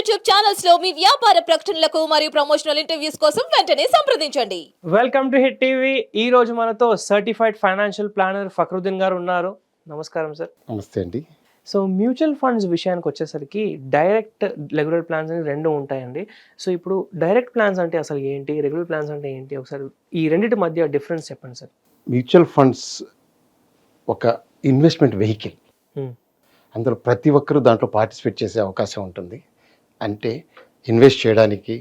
YouTube ఛానల్స్లో మీ వ్యాపార ప్రకటనలకు మరియు ప్రమోషనల్ ఇంటర్వ్యూస్ కోసం వెంటనే సంప్రదించండి. వెల్కమ్ టు హిట్ టీవీ ఈ రోజు మనతో సర్టిఫైడ్ ఫైనాన్షియల్ ప్లానర్ ఫక్రుద్దీన్ గారు ఉన్నారు. నమస్కారం సార్ నమస్తే అండి. సో మ్యూచువల్ ఫండ్స్ విషయానికి వచ్చేసరికి డైరెక్ట్ రెగ్యులర్ ప్లాన్స్ అని రెండు ఉంటాయండి. సో ఇప్పుడు డైరెక్ట్ ప్లాన్స్ అంటే అసలు ఏంటి? రెగ్యులర్ ప్లాన్స్ అంటే ఏంటి? ఒకసారి ఈ రెండింటి మధ్య డిఫరెన్స్ చెప్పండి సార్ మ్యూచువల్ ఫండ్స్ ఒక ఇన్వెస్ట్మెంట్ వెహికల్ Hmm. అందులో ప్రతి ఒక్కరూ దాంట్లో పార్టిసిపేట్ చేసే అవకాశం ఉంటుంది. అంటే ఇన్వెస్ట్ చేయడానికి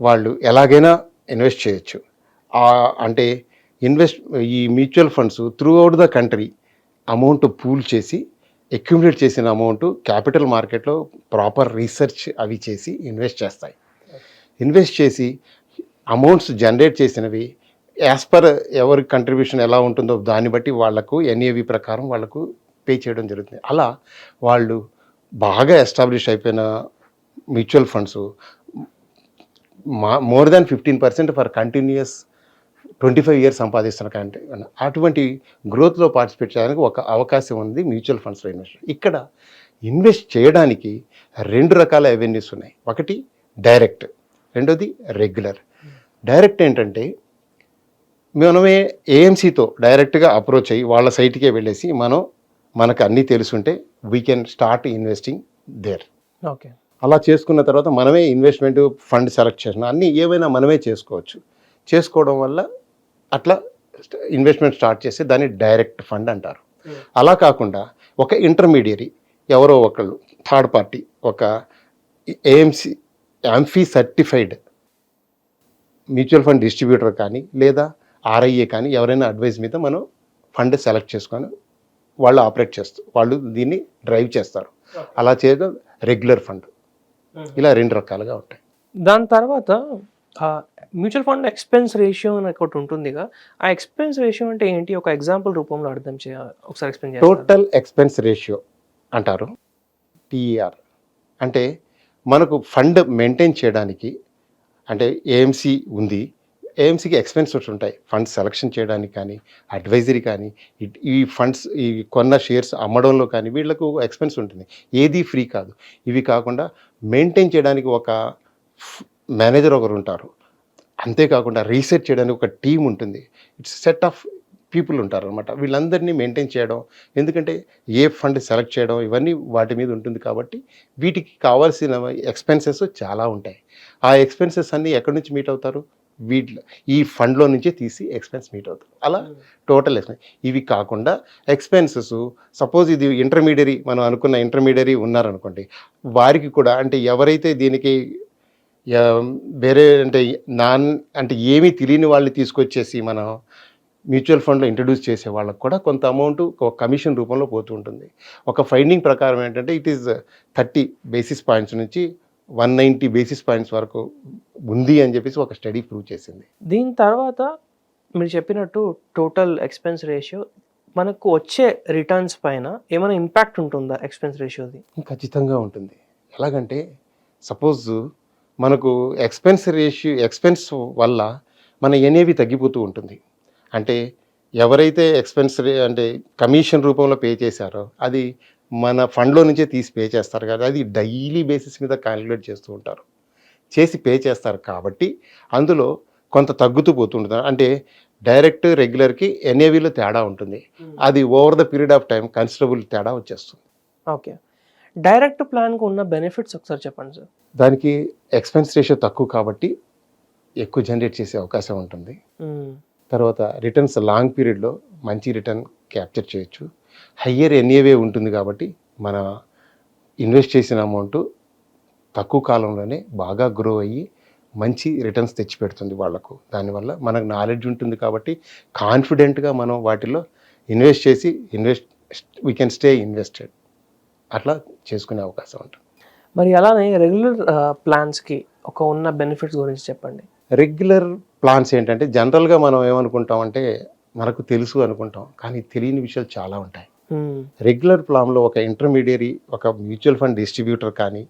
వాళ్ళు ఎలాగైనా ఇన్వెస్ట్ చేయొచ్చు. అంటే ఇన్వెస్ట్ ఈ mutual funds throughout the country amount pool చేసి అక్యుములేట్ చేసిన అమౌంట్ క్యాపిటల్ మార్కెట్లో ప్రాపర్ రీసెర్చ్ అవి చేసి ఇన్వెస్ట్ చేస్తాయి. ఇన్వెస్ట్ చేసి అమౌంట్స్ జనరేట్ చేసినవి యాజ్ పర్ ఎవరి కంట్రిబ్యూషన్ ఎలా ఉంటుందో దాన్ని బట్టి వాళ్ళకు ఎన్ఏవి ప్రకారం వాళ్ళకు పే చేయడం జరుగుతుంది. అలా వాళ్ళు బాగా ఎస్టాబ్లిష్ అయిపోయిన మ్యూచువల్ ఫండ్స్. మా more than fifteen percent for continuous twenty five years సంపాదిస్తున్న కంటే అటువంటి గ్రోత్లో పార్టిసిపేట్ చేయడానికి ఒక అవకాశం ఉంది మ్యూచువల్ ఫండ్స్లో ఇన్వెస్ట్ ఇక్కడ ఇన్వెస్ట్ చేయడానికి రెండు రకాల అవెన్యూస్ ఉన్నాయి. ఒకటి డైరెక్ట్ రెండోది రెగ్యులర్. డైరెక్ట్ ఏంటంటే మనమే ఏఎంసీతో డైరెక్ట్గా అప్రోచ్ అయ్యి వాళ్ళ సైట్కే వెళ్ళేసి మనం మనకు అన్నీ తెలుసుంటే we can start investing there okay. అలా చేసుకున్న తర్వాత మనమే ఇన్వెస్ట్మెంట్ ఫండ్ సెలెక్ట్ చేసిన అన్నీ ఏవైనా మనమే చేసుకోవచ్చు. చేసుకోవడం వల్ల అట్లా ఇన్వెస్ట్మెంట్ స్టార్ట్ చేస్తే దాన్ని డైరెక్ట్ ఫండ్ అంటారు. అలా కాకుండా ఒక ఇంటర్మీడియరీ ఎవరో ఒకళ్ళు థర్డ్ పార్టీ ఒక AMC AMFI certified mutual fund distributor కానీ లేదా ఆర్ఐఏ కానీ ఎవరైనా అడ్వైస్ మీద మనం ఫండ్ సెలెక్ట్ చేసుకొని వాళ్ళు ఆపరేట్ చేస్తారు వాళ్ళు దీన్ని డ్రైవ్ చేస్తారు. అలా చేయడం రెగ్యులర్ ఫండ్. ఇలా రెండు రకాలుగా ఉంటాయి. దాని తర్వాత మ్యూచువల్ ఫండ్ ఎక్స్పెన్స్ రేషియో అని ఒకటి ఉంటుందిగా. ఆ ఎక్స్పెన్స్ రేషియో అంటే ఏంటి? ఒక ఎగ్జాంపుల్ రూపంలో అర్థం చేయ ఒకసారి ఎక్స్ప్లెయిన్ చేయాలి టోటల్ ఎక్స్పెన్స్ రేషియో అంటారు. టీఈఆర్. అంటే మనకు ఫండ్ మెయింటైన్ చేయడానికి అంటే ఏఎంసీ ఉంది ఏఎంసీకి ఎక్స్పెన్సెస్ ఉంటాయి. ఫండ్స్ సెలక్షన్ చేయడానికి కానీ అడ్వైజరీ కానీ ఈ ఫండ్స్ ఈ కొన్న షేర్స్ అమ్మడంలో కానీ వీళ్ళకు ఎక్స్పెన్స్ ఉంటుంది. ఏది ఫ్రీ కాదు. ఇవి కాకుండా మెయింటైన్ చేయడానికి ఒక మేనేజర్ ఒకరు ఉంటారు. అంతేకాకుండా రీసెర్చ్ చేయడానికి ఒక టీం ఉంటుంది. ఇట్స్ సెట్ ఆఫ్ పీపుల్ ఉంటారు అనమాట వీళ్ళందరినీ మెయింటైన్ చేయడం ఎందుకంటే ఏ ఫండ్ సెలెక్ట్ చేయడం ఇవన్నీ వాటి మీద ఉంటుంది కాబట్టి వీటికి కావాల్సిన ఎక్స్పెన్సెస్ చాలా ఉంటాయి. ఆ ఎక్స్పెన్సెస్ అన్నీ ఎక్కడి నుంచి మీట్ అవుతారు? వీటిలో ఈ ఫండ్లో నుంచే తీసి ఎక్స్పెన్స్ మీట్ అవుతారు అలా టోటల్ ఎక్స్పెన్స్. ఇవి కాకుండా ఎక్స్పెన్సెస్ సపోజ్ ఇది ఇంటర్మీడియరీ మనం అనుకున్న ఇంటర్మీడియరీ ఉన్నారనుకోండి వారికి కూడా అంటే ఎవరైతే దీనికి వేరే అంటే నాన్ అంటే ఏమీ తెలియని వాళ్ళని తీసుకొచ్చేసి మనం మ్యూచువల్ ఫండ్లో ఇంట్రడ్యూస్ చేసే వాళ్ళకి కూడా కొంత అమౌంట్ ఒక కమిషన్ రూపంలో పోతూ ఉంటుంది. ఒక ఫైండింగ్ ప్రకారం ఏంటంటే it is thirty basis points నుంచి వన్ నైంటీ బేసిస్ పాయింట్స్ వరకు ఉంది అని చెప్పేసి ఒక స్టడీ ప్రూవ్ చేసింది. దీని తర్వాత మీరు చెప్పినట్టు టోటల్ ఎక్స్పెన్స్ రేషియో మనకు వచ్చే రిటర్న్స్ పైన ఏమైనా ఇంపాక్ట్ ఉంటుందా ఎక్స్పెన్స్ రేషియోది ఖచ్చితంగా ఉంటుంది. ఎలాగంటే సపోజ్ మనకు ఎక్స్పెన్స్ రేషియో ఎక్స్పెన్స్ వల్ల మన ఎనేవి తగ్గిపోతూ ఉంటుంది. అంటే ఎవరైతే ఎక్స్పెన్స్ అంటే కమిషన్ రూపంలో పే చేశారో అది మన ఫండ్లో నుంచే తీసి పే చేస్తారు కదా అది డైలీ బేసిస్ మీద క్యాలిక్యులేట్ చేస్తూ ఉంటారు. చేసి పే చేస్తారు కాబట్టి అందులో కొంత తగ్గుతూ పోతుంటుంది. అంటే డైరెక్ట్ రెగ్యులర్కి ఎన్ఏవిలో తేడా ఉంటుంది. అది over the period of time considerable తేడా వచ్చేస్తుంది. ఓకే. డైరెక్ట్ ప్లాన్కు ఉన్న బెనిఫిట్స్ ఒకసారి చెప్పండి సార్. దానికి ఎక్స్పెన్స్ రేషియో తక్కువ కాబట్టి ఎక్కువ జనరేట్ చేసే అవకాశం ఉంటుంది. తర్వాత రిటర్న్స్ లాంగ్ పీరియడ్లో మంచి రిటర్న్ క్యాప్చర్ చేయొచ్చు. హయ్యర్ ఎన్ఏవే ఉంటుంది కాబట్టి మన ఇన్వెస్ట్ చేసిన అమౌంట్ తక్కువ కాలంలోనే బాగా గ్రో అయ్యి మంచి రిటర్న్స్ తెచ్చిపెడుతుంది వాళ్ళకు. దానివల్ల మనకు నాలెడ్జ్ ఉంటుంది కాబట్టి కాన్ఫిడెంట్గా మనం వాటిలో ఇన్వెస్ట్ చేసి invest we can stay invested అట్లా చేసుకునే అవకాశం ఉంటుంది. మరి అలానే రెగ్యులర్ ప్లాన్స్కి ఒక ఉన్న బెనిఫిట్స్ గురించి చెప్పండి. రెగ్యులర్ ప్లాన్స్ ఏంటంటే జనరల్గా మనం ఏమనుకుంటామంటే మనకు తెలుసు అనుకుంటాం. కానీ తెలియని విషయాలు చాలా ఉంటాయి. రెగ్యులర్ ప్లాన్లో ఒక ఇంటర్మీడియరీ ఒక మ్యూచువల్ ఫండ్ డిస్ట్రిబ్యూటర్ కానీ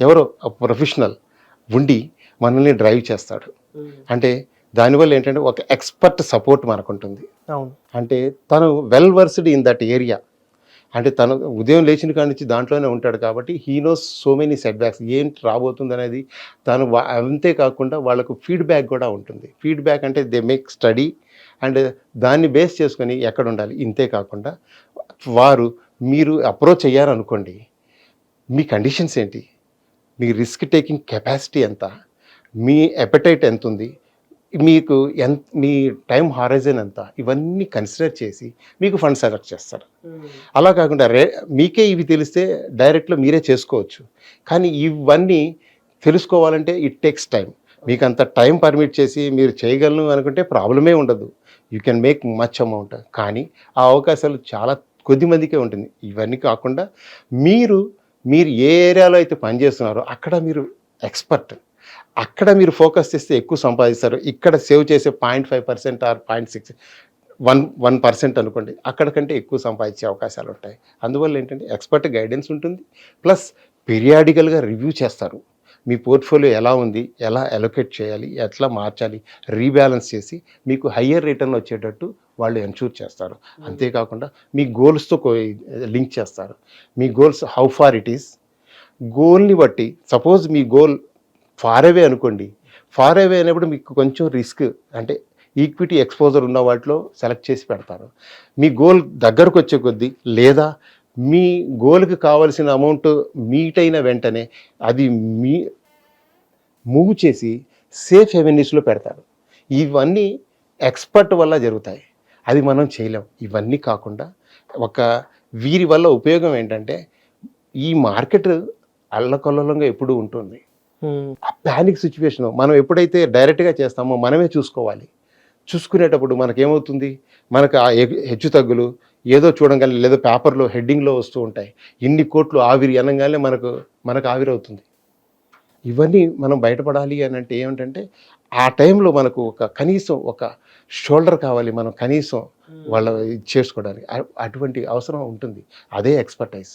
ఎవరో ప్రొఫెషనల్ ఉండి మనల్ని డ్రైవ్ చేస్తాడు. అంటే దానివల్ల ఏంటంటే ఒక ఎక్స్పర్ట్ సపోర్ట్ మనకు ఉంటుంది అవును. అంటే తను well versed in that area అంటే తను ఉదయం లేచిన కాడి నుంచి దాంట్లోనే ఉంటాడు కాబట్టి he knows so many setbacks ఏంటి రాబోతుంది అనేది తను అంతేకాకుండా వాళ్ళకు ఫీడ్బ్యాక్ కూడా ఉంటుంది. ఫీడ్బ్యాక్ అంటే దే మేక్ స్టడీ అండ్ దాన్ని బేస్ చేసుకొని ఎక్కడ ఉండాలి? ఇంతే కాకుండా వారు మీరు అప్రోచ్ అయ్యారనుకోండి మీ కండిషన్స్ ఏంటి? మీ రిస్క్ టేకింగ్ కెపాసిటీ ఎంత? మీ ఎపటైట్ ఎంత ఉంది మీకు ఎంత మీ టైం హారైజన్ ఎంత? ఇవన్నీ కన్సిడర్ చేసి మీకు ఫండ్ సెలెక్ట్ చేస్తారు. అలా కాకుండా రే మీకే ఇవి తెలిస్తే డైరెక్ట్లో మీరే చేసుకోవచ్చు. కానీ ఇవన్నీ తెలుసుకోవాలంటే ఇట్ టేక్స్ టైం. మీకు అంత టైం పర్మిట్ చేసి మీరు చేయగలను అనుకుంటే ప్రాబ్లమే ఉండదు. You can make much amount. కానీ ఆ అవకాశాలు చాలా కొద్ది మందికే ఉంటుంది. ఇవన్నీ కాకుండా మీరు మీరు ఏ ఏరియాలో అయితే పనిచేస్తున్నారో అక్కడ మీరు ఎక్స్పర్ట్. అక్కడ మీరు ఫోకస్ చేస్తే ఎక్కువ సంపాదిస్తారు. ఇక్కడ సేవ్ చేసే point five percent or point six one one percent అనుకోండి అక్కడ కంటే ఎక్కువ సంపాదించే అవకాశాలు ఉంటాయి. అందువల్ల ఏంటంటే ఎక్స్పర్ట్ గైడెన్స్ ఉంటుంది. ప్లస్ పీరియాడికల్గా రివ్యూ చేస్తారు. మీ పోర్ట్ఫోలియో ఎలా ఉంది? ఎలా అలొకేట్ చేయాలి? ఎట్లా మార్చాలి? రీబ్యాలెన్స్ చేసి మీకు హయ్యర్ రిటర్న్ వచ్చేటట్టు వాళ్ళు ఎన్షూర్ చేస్తారు. అంతేకాకుండా మీ గోల్స్తో లింక్ చేస్తారు. మీ goals how far it is. గోల్ని బట్టి సపోజ్ మీ గోల్ ఫార్ అవే అనుకోండి. ఫార్ అవే అయినప్పుడు మీకు కొంచెం రిస్క్ అంటే ఈక్విటీ ఎక్స్పోజర్ ఉన్న వాటిలో సెలెక్ట్ చేసి పెడతారు. మీ గోల్ దగ్గరకు వచ్చే కొద్దీ లేదా మీ గోల్కి కావాల్సిన అమౌంట్ మీట్ అయిన వెంటనే అది మీ మూవ్ చేసి సేఫ్ హెవెన్యూస్లో పెడతారు. ఇవన్నీ ఎక్స్పర్ట్ వల్ల జరుగుతాయి. అది మనం చేయలేం. ఇవన్నీ కాకుండా ఒక వీరి వల్ల ఉపయోగం ఏంటంటే ఈ మార్కెట్ అల్లకొల్లంగా ఎప్పుడూ ఉంటుంది. ఆ ప్యానిక్ సిచ్యువేషన్ మనం ఎప్పుడైతే డైరెక్ట్గా చేస్తామో మనమే చూసుకోవాలి. చూసుకునేటప్పుడు మనకేమవుతుంది? మనకు ఆ హెచ్చు తగ్గులు ఏదో చూడగానే లేదా పేపర్లో హెడ్డింగ్లో వస్తూ ఉంటాయి. ఇన్ని కోట్లు ఆవిరి అనగానే మనకు మనకు ఆవిరి అవుతుంది ఇవన్నీ మనం బయటపడాలి అని అంటే ఏమిటంటే ఆ టైంలో మనకు ఒక కనీసం ఒక షోల్డర్ కావాలి మనం కనీసం వాళ్ళ చేసుకోవడానికి. అటువంటి అవసరం ఉంటుంది. అదే ఎక్స్పర్టైజ్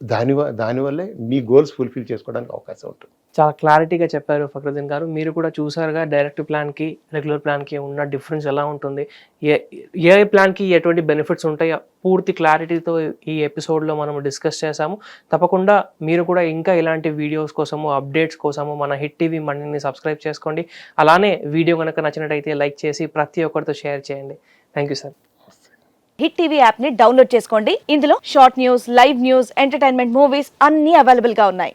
దాని దానివల్లే మీ గోల్స్ ఫుల్ఫిల్ చేసుకోవడానికి అవకాశం ఉంటుంది. చాలా క్లారిటీగా చెప్పారు ఫక్రుద్దీన్ గారు. మీరు కూడా చూసారుగా డైరెక్ట్ ప్లాన్కి రెగ్యులర్ ప్లాన్కి ఉన్న డిఫరెన్స్ ఎలా ఉంటుంది? ఏ ఏ ప్లాన్కి ఎటువంటి బెనిఫిట్స్ ఉంటాయో పూర్తి క్లారిటీతో ఈ ఎపిసోడ్లో మనం డిస్కస్ చేసాము తప్పకుండా మీరు కూడా ఇంకా ఇలాంటి వీడియోస్ కోసము అప్డేట్స్ కోసము మన హిట్ టీవీ మనీని సబ్స్క్రైబ్ చేసుకోండి. అలానే వీడియో కనుక నచ్చినట్టయితే లైక్ చేసి ప్రతి ఒక్కరితో షేర్ చేయండి. Thank you sir. Hit TV యాప్ని డౌన్లోడ్ చేసుకోండి. ఇందులో short news live news entertainment movies అన్నీ అవైలబుల్గా ఉన్నాయి.